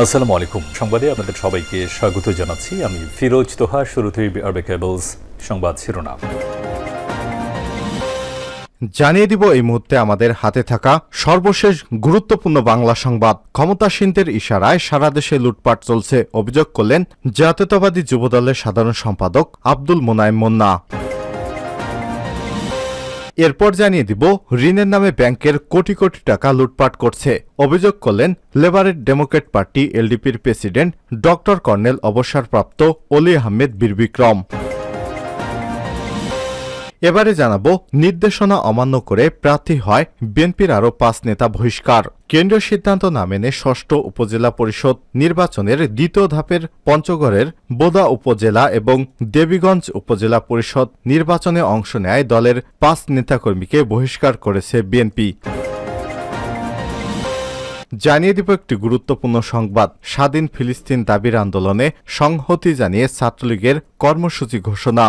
আসসালামু আলাইকুম। সংবাদে আপনাদের সবাইকে স্বাগত জানাচ্ছি। আমি ফিরোজ তোহা, শুরুতেই আরবে কেবলস সংবাদ শিরোনাম। জানিয়ে দিব এই মুহূর্তে আমাদের হাতে থাকা সর্বশেষ গুরুত্বপূর্ণ বাংলা সংবাদ। ক্ষমতাসীনদের ইশারায় সারা দেশে লুটপাট চলছে। অভিযোগ করলেন জাতীয়তাবাদী যুবদলের সাধারণ সম্পাদক আব্দুল মোনায়েম মোন্না। এরপর জানিয়ে দিব, ঋণের নামে ব্যাংকের কোটি কোটি টাকা লুটপাট করছে। অভিযোগ করলেন, লেবারের ডেমোক্রেট পার্টি এলডিপির প্রেসিডেন্ট ডক্টর কর্নেল অবসরপ্রাপ্ত অলি আহমেদ বীরবিক্রম। এবারে জানাব, নির্দেশনা অমান্য করে প্রার্থী হয় বিএনপির আরও পাঁচ নেতা বহিষ্কার। কেন্দ্রীয় সিদ্ধান্ত না মেনে ষষ্ঠ উপজেলা পরিষদ নির্বাচনের দ্বিতীয় ধাপের পঞ্চগড়ের বোদা উপজেলা এবং দেবীগঞ্জ উপজেলা পরিষদ নির্বাচনে অংশ নেয় দলের পাঁচ নেতাকর্মীকে বহিষ্কার করেছে বিএনপি। জানিয়ে দিব একটি গুরুত্বপূর্ণ সংবাদ। স্বাধীন ফিলিস্তিন দাবির আন্দোলনে সংহতি জানিয়ে ছাত্রলীগের কর্মসূচি ঘোষণা।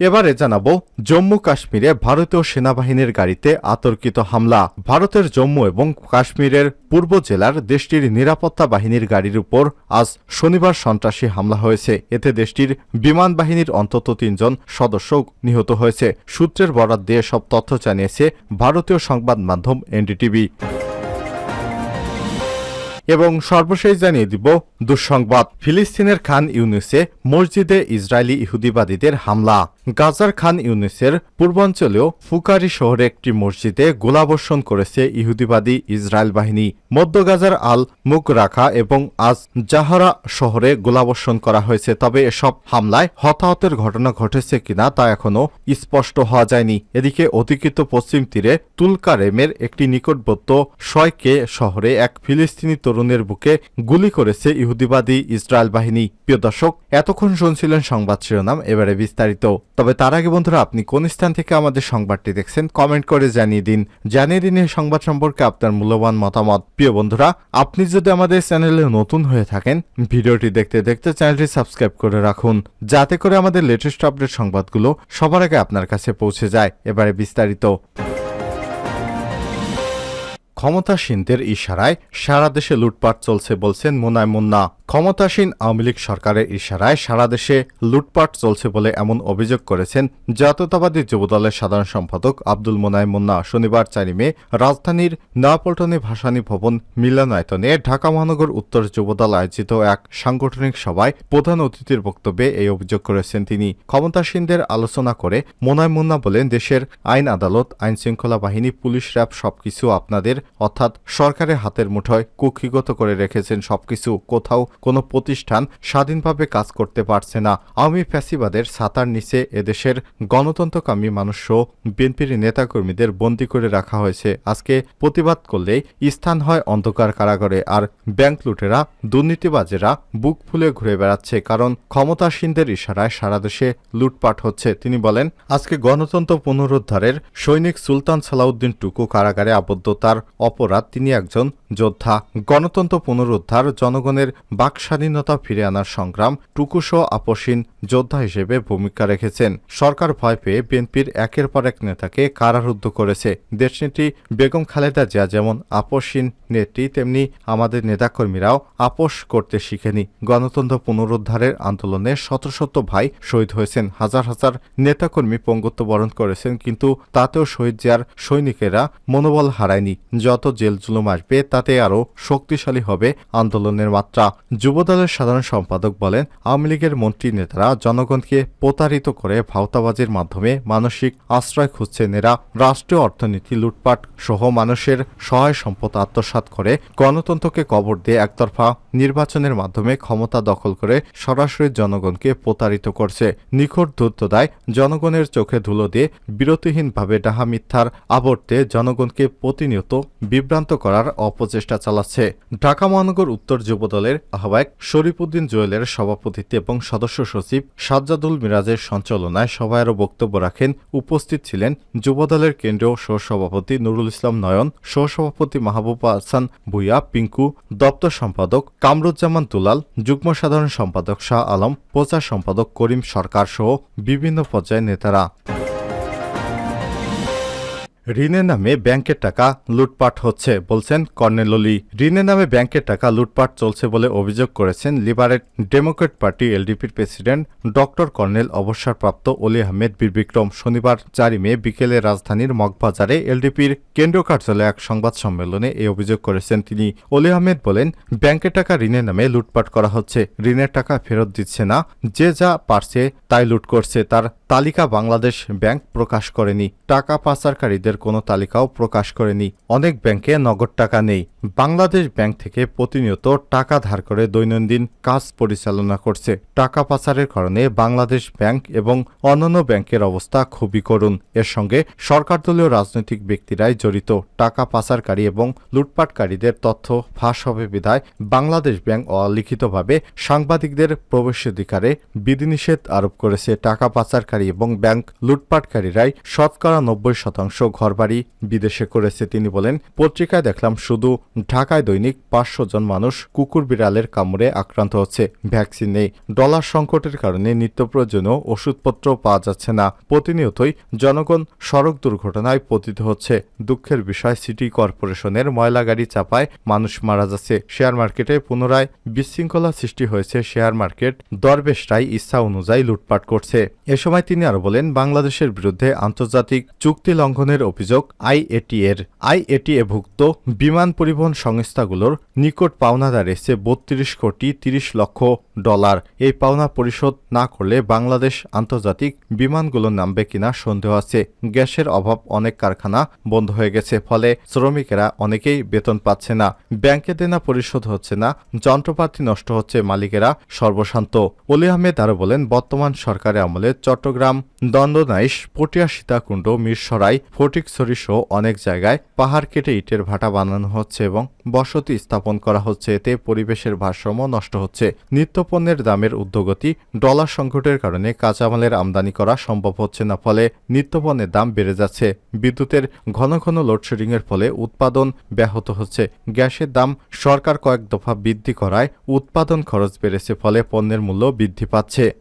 এবারে জানাব, জম্মু কাশ্মীরে ভারতীয় সেনাবাহিনীর গাড়িতে আতর্কিত হামলা। ভারতের জম্মু এবং কাশ্মীরের পূর্ব জেলার দেশটির নিরাপত্তা বাহিনীর গাড়ির উপর আজ শনিবার সন্ত্রাসী হামলা হয়েছে। এতে দেশটির বিমান বাহিনীর অন্তত তিনজন সদস্য নিহত হয়েছে। সূত্রের বরাত দিয়ে সব তথ্য জানিয়েছে ভারতীয় সংবাদ মাধ্যম এনডিটিভি। এবং সর্বশেষ জানিয়ে দিব দুঃসংবাদ। ফিলিস্তিনের খান ইউনিসে মসজিদে ইসরায়েলি ইহুদিবাদীদের হামলা। গাজার খান ইউনিসের পূর্বাঞ্চলীয় ফুকারি শহরে একটি মসজিদে গোলাবর্ষণ করেছে ইহুদিবাদী ইসরায়েল বাহিনী। মধ্য গাজার আল মুখ রাখা এবং আজ জাহারা শহরে গোলাবর্ষণ করা হয়েছে, তবে এসব হামলায় হতাহতের ঘটনা ঘটেছে কিনা তা এখনও স্পষ্ট হওয়া যায়নি। এদিকে অধিকৃত পশ্চিম তীরে তুলকারেমের একটি নিকটবর্ত শয়কে শহরে এক ফিলিস্তিনি তরুণের বুকে গুলি করেছে ইহুদিবাদী ইসরায়েল বাহিনী। প্রিয় দর্শক, এতক্ষণ শুনছিলেন সংবাদ শিরোনাম, এবারে বিস্তারিত। তবে তার আগে বন্ধুরা, আপনি কোন স্থান থেকে আমাদের সংবাদটি দেখছেন, কমেন্ট করে জানিয়ে দিন। জানিয়ে দিন এই সংবাদ সম্পর্কে আপনার মূল্যবান মতামত। প্রিয় বন্ধুরা, আপনি যদি আমাদের চ্যানেলে নতুন হয়ে থাকেন, ভিডিওটি দেখতে দেখতে চ্যানেলটি সাবস্ক্রাইব করে রাখুন, যাতে করে আমাদের লেটেস্ট আপডেট সংবাদগুলো সবার আগে আপনার কাছে পৌঁছে যায়। এবারে বিস্তারিত। ক্ষমতাসীনদের ইশারায় সারা দেশে লুটপাট চলছে বলছেন মোনায় মুন্না। ক্ষমতাসীন আওয়ামী লীগ সরকারের ইশারায় সারা দেশে লুটপাট চলছে বলে এমন অভিযোগ করেছেন জাতীয়তাবাদী যুবদলের সাধারণ সম্পাদক আব্দুল মোনায় মুন্না শনিবার চারি মে রাজধানীর নয়াপল্টনে ভাসানী ভবন মিলনায়তনে ঢাকা মহানগর উত্তর যুবদল আয়োজিত এক সাংগঠনিক সভায় প্রধান অতিথির বক্তব্যে এই অভিযোগ করেছেন তিনি। ক্ষমতাসীনদের আলোচনা করে মোনায় মুন্না বলেন, দেশের আইন আদালত, আইন শৃঙ্খলা বাহিনী, পুলিশ র্যাব সবকিছু আপনাদের, অর্থাৎ সরকারের হাতের মুঠোয় কুক্ষিগত করে রেখেছেন সবকিছু। কোথাও কোনো প্রতিষ্ঠান স্বাধীনভাবে কাজ করতে পারছে না। আওয়ামী ফ্যাসিবাদের ছাতার নিচে এদেশের গণতন্ত্রকামী মানুষসহ বিএনপির নেতাকর্মীদের বন্দী করে রাখা হয়েছে। আজকে প্রতিবাদ করলেই স্থান হয় অন্ধকার কারাগারে আর ব্যাংক লুটেরা, দুর্নীতিবাজেরা বুক ফুলে ঘুরে বেড়াচ্ছে কারণ ক্ষমতাসীনদের ইশারায় সারা দেশে লুটপাট হচ্ছে। তিনি বলেন, আজকে গণতন্ত্র পুনরুদ্ধারের সৈনিক সুলতান সালাউদ্দিন টুকু কারাগারে আবদ্ধ। তার অপরাধ, তিনি একজন যোদ্ধা। গণতন্ত্র পুনরুদ্ধার জনগণের বাক স্বাধীনতা ফিরে আনার সংগ্রাম টুকুসহ আপসীন যোদ্ধা হিসেবে ভূমিকা রেখেছেন। সরকার ভয় পেয়ে বিএনপির একের পর এক নেতাকে কারারুদ্ধ করেছে। দেশনেত্রী বেগম খালেদা জিয়া যেমন আপসীন নেত্রী, তেমনি আমাদের নেতাকর্মীরাও আপোষ করতে শিখেনি। গণতন্ত্র পুনরুদ্ধারের আন্দোলনে শত শত ভাই শহীদ হয়েছেন। হাজার হাজার নেতাকর্মী পঙ্গুত্ব বরণ করেছেন, কিন্তু তাতেও শহীদ জিয়ার সৈনিকেরা মনোবল হারায়নি। যত জেল জুলুম আসবে, তাতে আরও শক্তিশালী হবে আন্দোলনের মাত্রা। যুবদলের সাধারণ সম্পাদক বলেন, আওয়ামী লীগের মন্ত্রী নেতারা জনগণকে প্রতারিত করে ভাওতাবাজির মাধ্যমে মানসিক আশ্রয় খুঁজছেন এরা রাষ্ট্রীয় অর্থনীতি লুটপাট সহ মানুষের সহায় সম্পদ আত্মসাৎ করে গণতন্ত্রকে কবর দিয়ে একতরফা নির্বাচনের মাধ্যমে ক্ষমতা দখল করে সরাসরি জনগণকে প্রতারিত করছে। নিখোঁজ ধূর্তদায় জনগণের চোখে ধুলো দিয়ে বিরতিহীনভাবে ডাহা মিথ্যার আবর্তে জনগণকে প্রতিনিয়ত বিভ্রান্ত করার অপচেষ্টা চালাচ্ছে। ঢাকা মহানগর উত্তর যুবদলের আহ্বায়ক শরীফুদ্দিন জোয়েলের সভাপতিত্বে এবং সদস্য সচিব সাজ্জাদুল মিরাজের সঞ্চালনায় সভায় আরও বক্তব্য রাখেন, উপস্থিত ছিলেন যুবদলের কেন্দ্রীয় সহসভাপতি নুরুল ইসলাম নয়ন, সহসভাপতি মাহবুবা হাসান ভুইয়া, পিঙ্কু, দপ্তর সম্পাদক কামরুজ্জামান তুলাল যুগ্ম সাধারণ সম্পাদক শাহ আলম, প্রচার সম্পাদক করিম সরকার সহ বিভিন্ন পর্যায়ের নেতারা। ঋণের নামে ব্যাংকের টাকা লুটপাট হচ্ছে বলছেন কর্নেললি ঋণের নামে ব্যাংকের টাকা লুটপাট চলছে বলে অভিযোগ করেছেন লিবারেট ডেমোক্রেট পার্টি এলডিপির প্রেসিডেন্ট ডক্টর কর্নেল অবসরপ্রাপ্ত অলি আহমেদ বীর বিক্রম শনিবার চারই মে বিকেলে রাজধানীর মগবাজারে এলডিপির কেন্দ্রীয় কার্যালয়ে এক সংবাদ সম্মেলনে এই অভিযোগ করেছেন তিনি। অলি আহমেদ বলেন, ব্যাংকের টাকা ঋণের নামে লুটপাট করা হচ্ছে। ঋণের টাকা ফেরত দিচ্ছে না। যে যা পারছে তাই লুট করছে। তার তালিকা বাংলাদেশ ব্যাংক প্রকাশ করেনি। টাকা পাচারকারীদের কোনো তালিকাও প্রকাশ করেনি। অনেক ব্যাংকে নগদ টাকা নেই। বাংলাদেশ ব্যাংক থেকে প্রতিনিয়ত টাকা ধার করে দৈনন্দিন কাজ পরিচালনা করছে। টাকা পাচারের কারণে বাংলাদেশ ব্যাংক এবং অন্যান্য ব্যাংকের অবস্থা খুবই করুণ। এর সঙ্গে সরকারদলীয় রাজনৈতিক ব্যক্তিরাই জড়িত। টাকা পাচারকারী এবং লুটপাটকারীদের তথ্য ফাঁস হবে বিধায় বাংলাদেশ ব্যাংক অলিখিতভাবে সাংবাদিকদের প্রবেশাধিকারে বিধিনিষেধ আরোপ করেছে। টাকা পাচারকারী এবং ব্যাংক লুটপাটকারীরাই শতকরা নব্বই শতাংশ ঘরবাড়ি বিদেশে করেছে তিনি বলেন, পত্রিকায় দেখলাম শুধু ঢাকায় দৈনিক পাঁচশো জন মানুষ কুকুর বিড়ালের কামড়ে আক্রান্ত হচ্ছে। ভ্যাকসিন নেই। ডলার সংকটের কারণে নিত্য প্রয়োজনীয় ওষুধপত্র পাওয়া যাচ্ছে না। প্রতিনিয়তই জনগণ সড়ক দুর্ঘটনায় পতিত হচ্ছে। দুঃখের বিষয়, সিটি কর্পোরেশনের ময়লা গাড়ি চাপায় মানুষ মারা যাচ্ছে। শেয়ার মার্কেটে পুনরায় বিশৃঙ্খলা সৃষ্টি হয়েছে। শেয়ার মার্কেট দরবেশরাই ইচ্ছা অনুযায়ী লুটপাট করছে। এ সময় তিনি আরও বলেন, বাংলাদেশের বিরুদ্ধে আন্তর্জাতিক চুক্তি লঙ্ঘনের অভিযোগ, আইএটি এর আইএটিএ ভুক্ত বিমান পরিবহন সংস্থাগুলোর নিকট পাওনা দাঁড়িয়েছে বত্রিশ কোটি তিরিশ লক্ষ ডলার। এই পাওনা পরিশোধ না করলে বাংলাদেশ আন্তর্জাতিক বিমানগুলো নামবে কিনা সন্দেহ আছে। গ্যাসের অভাব অনেক কারখানা বন্ধ হয়ে গেছে, ফলে শ্রমিকেরা অনেকেই বেতন পাচ্ছে না। ব্যাংকে দেনা পরিশোধ হচ্ছে না, যন্ত্রপাতি নষ্ট হচ্ছে মালিকেরা সর্বশান্ত। অলি আহমেদ আরও বলেন, বর্তমান সরকারের আমলে চট্টগ্রাম দণ্ডনাইশ পটিয়া সীতাকুণ্ড মিরসরাই ফটিকছড়ি অনেক জায়গায় পাহাড় কেটে ইটের ভাটা বানানো হচ্ছে এবং বসতি স্থাপন করা হচ্ছে। এতে পরিবেশের ভারসাম্য নষ্ট হচ্ছে। নিত্যপণ্যের দামের ঊর্ধ্বগতি ডলার সংকটের কারণে কাঁচামালের আমদানি করা সম্ভব হচ্ছে না, ফলে নিত্যপণ্যের দাম বেড়ে যাচ্ছে। বিদ্যুতের ঘন ঘন লোডশেডিংয়ের ফলে উৎপাদন ব্যাহত হচ্ছে। গ্যাসের দাম সরকার কয়েক দফা বৃদ্ধি করায় উৎপাদন খরচ বেড়েছে, ফলে পণ্যের মূল্য বৃদ্ধি পাচ্ছে।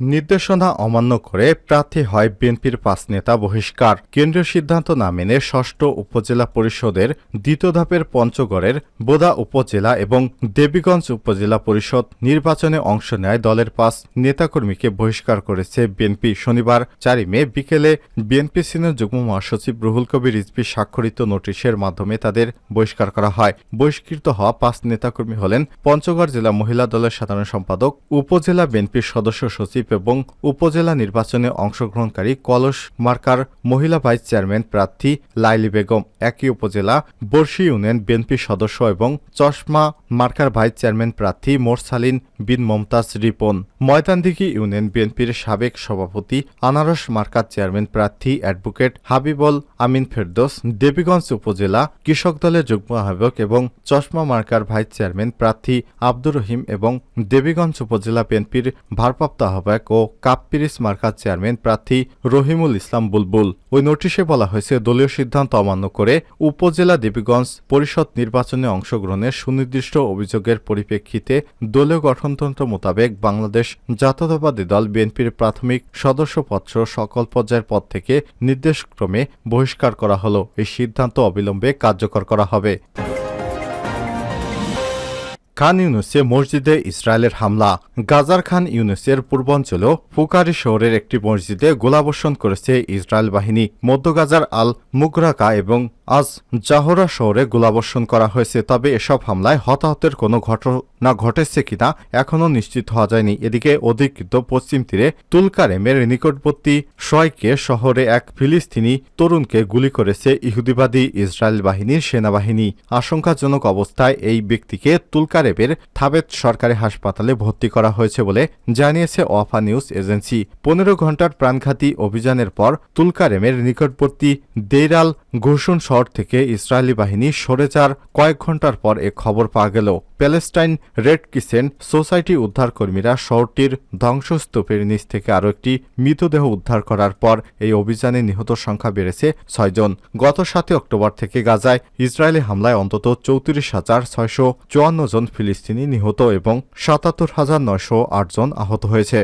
নির্দেশনা অমান্য করে প্রার্থী হয় বিএনপির পাঁচ নেতা বহিষ্কার। কেন্দ্রীয় সিদ্ধান্ত না মেনে ষষ্ঠ উপজেলা পরিষদের দ্বিতীয় ধাপের পঞ্চগড়ের বোদা উপজেলা এবং দেবীগঞ্জ উপজেলা পরিষদ নির্বাচনে অংশ নেয় দলের পাঁচ নেতাকর্মীকে বহিষ্কার করেছে বিএনপি। শনিবার চারই মে বিকেলে বিএনপি সিনিয়র যুগ্ম মহাসচিব রুহুল কবির রিজভি স্বাক্ষরিত নোটিশের মাধ্যমে তাদের বহিষ্কার করা হয়। বহিষ্কৃত হওয়া পাঁচ নেতাকর্মী হলেন পঞ্চগড় জেলা মহিলা দলের সাধারণ সম্পাদক, উপজেলা বিএনপির সদস্য সচিব এবং উপজেলা নির্বাচনে অংশগ্রহণকারী কলস মার্কার মহিলা ভাইস চেয়ারম্যান প্রার্থী লাইলি বেগম। একই উপজেলা বর্ষি ইউনিয়ন বিএনপি সদস্য এবং চশমা মার্কার ভাইস চেয়ারম্যান প্রার্থী মোরসালিন বিন মমতাজ রিপন। ময়দানদিঘি ইউনিয়ন বিএনপির সাবেক সভাপতি আনারস মার্কার চেয়ারম্যান প্রার্থী অ্যাডভোকেট হাবিবল আমিন ফেরদোস, দেবীগঞ্জ উপজেলা কৃষক দলের যুগ্ম আহ্বায়ক এবং চশমা মার্কার ভাইস চেয়ারম্যান প্রার্থী আব্দুর রহিম এবং দেবীগঞ্জ উপজেলা বিএনপির ভারপ্রাপ্ত আহ্বায়ক ও কাপপিরিস মার্কার চেয়ারম্যান প্রার্থী রহিমুল ইসলাম বুলবুল। ওই নোটিশে বলা হয়েছে, দলীয় সিদ্ধান্ত অমান্য করে উপজেলা দেবীগঞ্জ পরিষদ নির্বাচনে অংশগ্রহণের সুনির্দিষ্ট অভিযোগের পরিপ্রেক্ষিতে দলীয় গঠনতন্ত্র মোতাবেক বাংলাদেশ জাতীয়তাবাদী দল বিএনপির প্রাথমিক সদস্যপত্র সকল পর্যায়ের পদ থেকে নির্দেশক্রমে বহিষ্কার করা হল। এই সিদ্ধান্ত অবিলম্বে কার্যকর করা হবে। খান ইউনুসে মসজিদে ইসরায়েলের হামলা। গাজার খান ইউনুসের পূর্বাঞ্চল ফুকারি শহরের একটি মসজিদে গোলাবর্ষণ করেছে ইসরায়েল বাহিনী। মধ্য গাজার আল মুগরাকা এবং আজ জাহরা শহরে গোলাবর্ষণ করা হয়েছে, তবে এসব হামলায় হতাহতের কোনো ঘটনা ঘটেছে কিনা এখনও নিশ্চিত হওয়া যায়নি। এদিকে অধিকৃত পশ্চিম তীরে তুলকারেমের নিকটবর্তী শয়কে শহরে এক ফিলিস্তিনি তরুণকে গুলি করেছে ইহুদিবাদী ইসরায়েল বাহিনীর সেনাবাহিনী। আশঙ্কাজনক অবস্থায় এই ব্যক্তিকে তুলকারেবের থাবেত সরকারি হাসপাতালে ভর্তি করা হয়েছে বলে জানিয়েছে ওয়াফা নিউজ এজেন্সি। পনেরো ঘণ্টার প্রাণঘাতী অভিযানের পর তুলকারেমের নিকটবর্তী দেইরাল ঘোষণ শহর থেকে ইসরায়েলি বাহিনী সরে যার কয়েক ঘণ্টার পর এ খবর পাওয়া গেল। প্যালেস্টাইন রেড কিসেন্ট সোসাইটি উদ্ধারকর্মীরা শহরটির ধ্বংসস্তূপের নিচ থেকে আরও একটি মৃতদেহ উদ্ধার করার পর এই অভিযানে নিহত সংখ্যা বেড়েছে ছয়জন গত সাতই অক্টোবর থেকে গাজায় ইসরায়েলি হামলায় অন্তত চৌত্রিশ হাজার ছয়শো চুয়ান্ন জন ফিলিস্তিনি নিহত এবং সাতাত্তর হাজার নয়শো আট জন আহত হয়েছে।